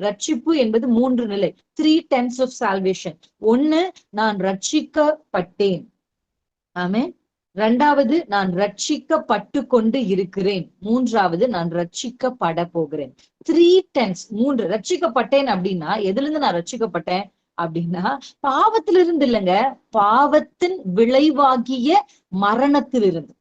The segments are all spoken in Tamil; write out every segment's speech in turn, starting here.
ரட்சிப்பு என்பது மூன்று நிலை. த்ரீ டென்ஸ் ஆஃப் சால்வேஷன் ஒன்னு நான் ரட்சிக்கப்பட்டேன். ஆமே ரெண்டாவது நான் ரட்சிக்கப்பட்டு கொண்டு இருக்கிறேன். மூன்றாவது நான் ரட்சிக்கப்பட போகிறேன். த்ரீ டென்ஸ் மூன்று. ரட்சிக்கப்பட்டேன் அப்படின்னா எதுல இருந்து நான் ரட்சிக்கப்பட்டேன்? அப்படின்னா பாவத்திலிருந்து இல்லைங்க பாவத்தின் விளைவாகிய மரணத்திலிருந்து.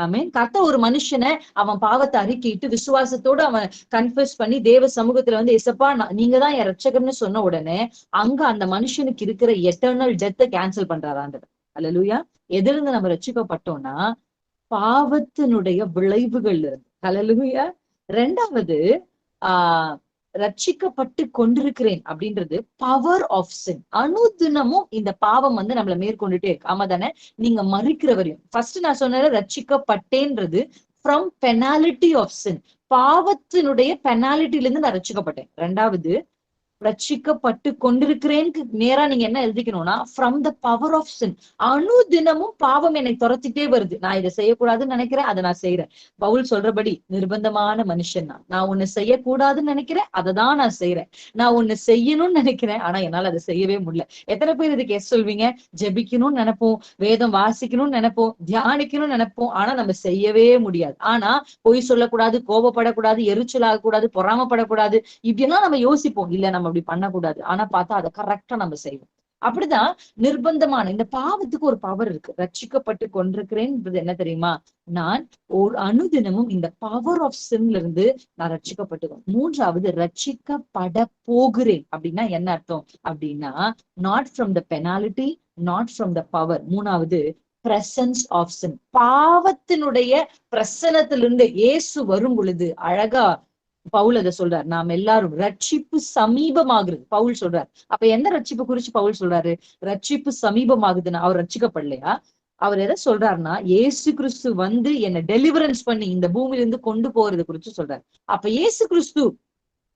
ஆமீன். கத்த ஒரு மனுஷனை அவன் பாவத்தை அறிக்கிட்டு விசுவாசத்தோட அவன் கன்ஃபியூஸ் பண்ணி தேவ சமூகத்துல வந்து எசப்பா நீங்க தான் என் ரட்சகர்னு சொன்ன உடனே அங்க அந்த மனுஷனுக்கு இருக்கிற எட்டர்னல் டெத்தை கேன்சல் பண்றாரு அல்ல லூயா எதிலிருந்து நம்ம ரட்சிக்கப்பட்டோம்னா பாவத்தினுடைய விளைவுகள் இருந்து. அல்லலுயா ரெண்டாவது ஆஹ் ரட்சிக்கப்பட்டு கொண்டிருக்கிறேன் அப்படின்றது பவர் ஆஃப் சின் அனுதினமும் இந்த பாவம் வந்து நம்மள மேற்கொண்டுட்டே இருக்கு. ஆமா தானே? நீங்க மறிக்கிற வரையும் ஃபர்ஸ்ட் நான் சொன்ன ரட்சிக்கப்பட்டேன்றது ஃப்ரம் பெனாலிட்டி ஆஃப் சின் பாவத்தினுடைய பெனாலிட்டில இருந்து நான் ரட்சிக்கப்பட்டேன். ரெண்டாவது ரட்சிக்கப்பட்டு கொண்டிருக்கிறேன்னு நேரா நீங்க என்ன எழுதிக்கணும்னா from the power of sin அணு தினமும் பாவம் என்னை துரத்திட்டே வருது. நான் இதை செய்யக்கூடாதுன்னு நினைக்கிறேன் அதை நான் செய்யறேன் பவுல் சொல்றபடி நிர்பந்தமான மனுஷன் நான். நான் ஒண்ணு செய்யக்கூடாதுன்னு நினைக்கிறேன் அதை தான் நான் செய்யறேன் நான் ஒண்ணு செய்யணும்னு நினைக்கிறேன் ஆனா என்னால அதை செய்யவே முடியல. எத்தனை பேர் இதுக்கு எஸ் சொல்வீங்க? ஜெபிக்கணும்னு நினைப்போம் வேதம் வாசிக்கணும்னு நினைப்போம் தியானிக்கணும்னு நினைப்போம் ஆனா நம்ம செய்யவே முடியாது. ஆனா பொய் சொல்லக்கூடாது கோபப்படக்கூடாது எரிச்சல் ஆகக்கூடாது பொறாமப்படக்கூடாது இப்படியெல்லாம் நம்ம யோசிப்போம். இல்ல நம்ம அப்படி பண்ணக்கூடாது. ஆனா பார்த்தா அதை கரெக்டா நம்ம செய்வோம். அப்படிதான் நிர்பந்தமான இந்த பாவத்துக்கு ஒரு பவர் இருக்கு. ரட்சிக்கப்பட்டு கொண்டிருக்கிறேன்ன்றது என்ன தெரியுமா? நான் ஒரு அனுதினமும் இந்த பவர் ஆஃப் சின்ல இருந்து நான் ரட்சிக்கப்பட்டுவேன் மூன்றாவது ரட்சிக்கப்பட போகிறேன். அப்படின்னா என்ன அர்த்தம்? அப்படின்னா not from the penalty not from the power மூணாவது பிரசன்ஸ் ஆஃப் சின் பாவத்தினுடைய பிரசனத்திலிருந்து இயேசு வரும் பொழுது அழகா பவுல் அதை சொல்றார் நாம் எல்லாரும் ரட்சிப்பு சமீபமாகிறது. பவுல் சொல்றார். அப்ப எந்த ரட்சிப்பு குறிச்சு பவுல் சொல்றாரு? ரட்சிப்பு சமீபமாகுதுன்னா. அவர் ரட்சிக்கப்படலையா? அவர் எதை சொல்றாருன்னா ஏசு கிறிஸ்து வந்து என்ன டெலிவரன்ஸ் பண்ணி இந்த பூமியில இருந்து கொண்டு போறது குறிச்சு சொல்றாரு. அப்ப ஏசு கிறிஸ்து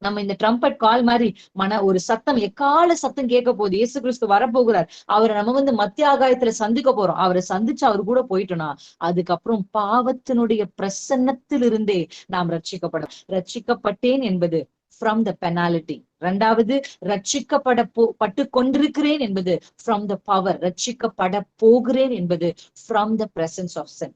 நம்ம இந்த ட்ரம்பட் கால் மாதிரி மன ஒரு சத்தம் எக்கால சத்தம் கேட்க போகுது இயேசு கிறிஸ்து வரப்போகிறார். அவரை நம்ம வந்து மத்திய ஆகாயத்துல சந்திக்க போறோம். அவரை சந்திச்சு அவர் கூட போயிட்டோம்னா அதுக்கப்புறம் பாவத்தினுடைய பிரசன்னத்திலிருந்தே நாம் ரட்சிக்கப்படும் ரட்சிக்கப்பட்டேன் என்பது ஃப்ரம் த பெனாலிட்டி ரெண்டாவது ரட்சிக்கப்பட போ பட்டு கொண்டிருக்கிறேன் என்பது ஃப்ரம் த பவர் ரட்சிக்கப்பட போகிறேன் என்பது from the presence of sin